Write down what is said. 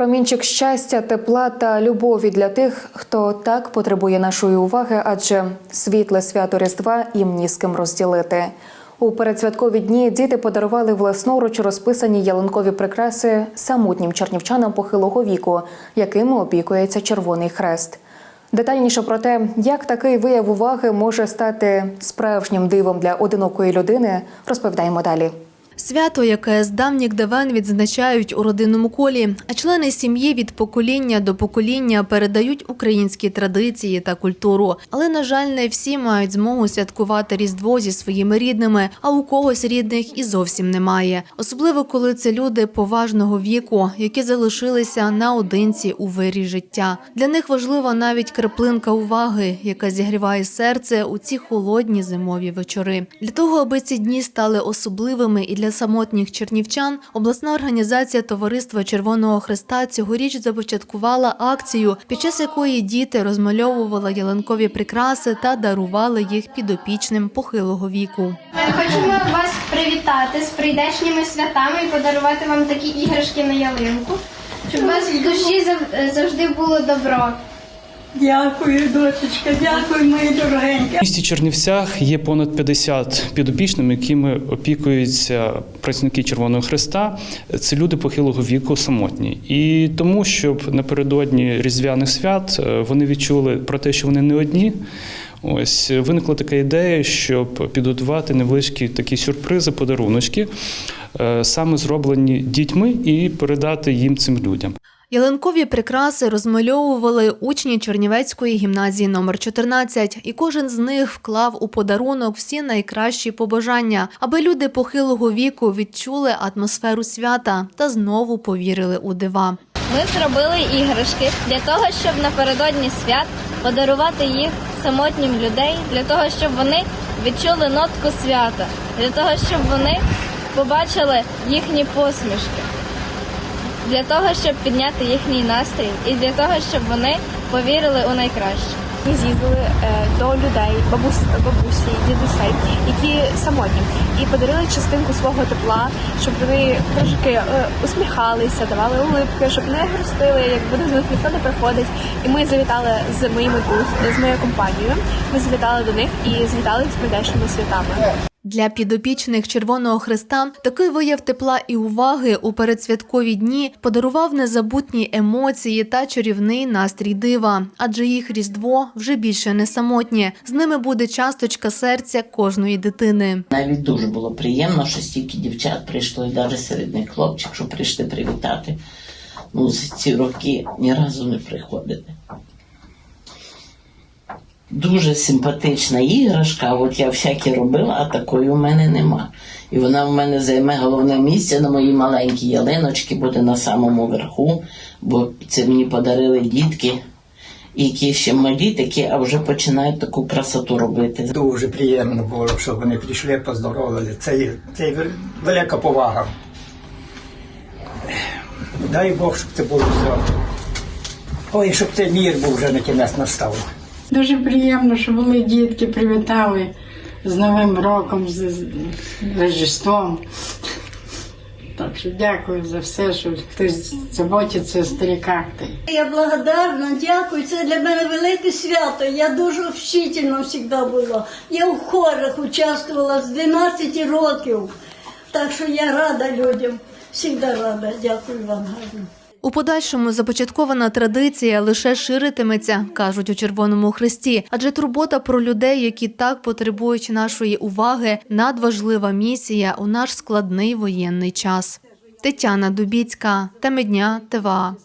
промінчик щастя, тепла та любові для тих, хто так потребує нашої уваги, адже світле свято Різдва їм ні з ким розділити. У передсвяткові дні діти подарували власноруч розписані ялинкові прикраси самотнім чернівчанам похилого віку, якими опікується Червоний Хрест. Детальніше про те, як такий вияв уваги може стати справжнім дивом для одинокої людини, розповідаємо далі. Свято, яке з давніх давен відзначають у родинному колі, а члени сім'ї від покоління до покоління передають українські традиції та культуру. Але, на жаль, не всі мають змогу святкувати Різдво зі своїми рідними, а у когось рідних і зовсім немає. Особливо, коли це люди поважного віку, які залишилися наодинці у вирі життя. Для них важлива навіть краплинка уваги, яка зігріває серце у ці холодні зимові вечори. Для того, аби ці дні стали особливими і для самотніх чернівчан, обласна організація Товариства Червоного Христа цьогоріч започаткувала акцію, під час якої діти розмальовували ялинкові прикраси та дарували їх підопічним похилого віку. Ми хочемо вас привітати з прийдешніми святами і подарувати вам такі іграшки на ялинку, щоб у вас в душі зав- завжди було добро. Дякую, дочечка, дякую, мої дорогенькі. В місті Чернівцях є понад 50 підопічними, якими опікуються працівники Червоного Христа. Це люди похилого віку самотні. І тому, щоб напередодні різдвяних свят е, вони відчули про те, що вони не одні. Ось виникла така ідея, щоб підготувати невеличкі такі сюрпризи, подаруночки, е, саме зроблені дітьми, і передати їм цим людям. Ялинкові прикраси розмальовували учні Чернівецької гімназії номер 14, і кожен з них вклав у подарунок всі найкращі побажання, аби люди похилого віку відчули атмосферу свята та знову повірили у дива. Ми зробили іграшки для того, щоб напередодні свят подарувати їх самотнім людей, для того, щоб вони відчули нотку свята, для того, щоб вони побачили їхні посмішки, для того, щоб підняти їхній настрій, і для того, щоб вони повірили у найкраще. Ми з'їздили е, до людей, бабусь, бабусі, дідусей, які самотні, і подарили частинку свого тепла, щоб вони трошки е, усміхалися, давали улипки, щоб не грустили, як буде до них ніхто не приходить. І ми завітали з моїми друз- з моєю компанією. Ми завітали до них і звітали з прийдешніми святами. Для підопічних Червоного Христа такий вияв тепла і уваги у передсвяткові дні подарував незабутні емоції та чарівний настрій дива, адже їх різдво вже більше не самотнє. З ними буде часточка серця кожної дитини. Навіть дуже було приємно, що стільки дівчат прийшло, і навіть серед них хлопчик, що прийшли привітати. Ну, за ці роки ні разу не приходили. Дуже симпатична іграшка, от я всякі робила, а такої у мене нема. І вона в мене займе головне місце на моїй маленькій ялиночці, буде на самому верху, бо це мені подарили дітки, які ще малі такі, а вже починають таку красоту робити. Дуже приємно було, що вони прийшли, поздоровили. Це, це велика повага. Дай Бог, щоб це було все. Ой, щоб цей мір був вже на кінець настав. Дуже приємно, що були дітки, привітали з Новим роком, з, Рождеством. Так що дякую за все, що хтось заботиться стариках. Я благодарна, дякую. Це для мене велике свято. Я дуже общительна завжди була. Я в хорах участвувала з 12 років. Так що я рада людям. Завжди рада. Дякую вам гарно. У подальшому започаткована традиція лише ширитиметься, кажуть у Червоному Хресті, адже турбота про людей, які так потребують нашої уваги, надважлива місія у наш складний воєнний час. Тетяна Дубіцька, Темедня, ТВА.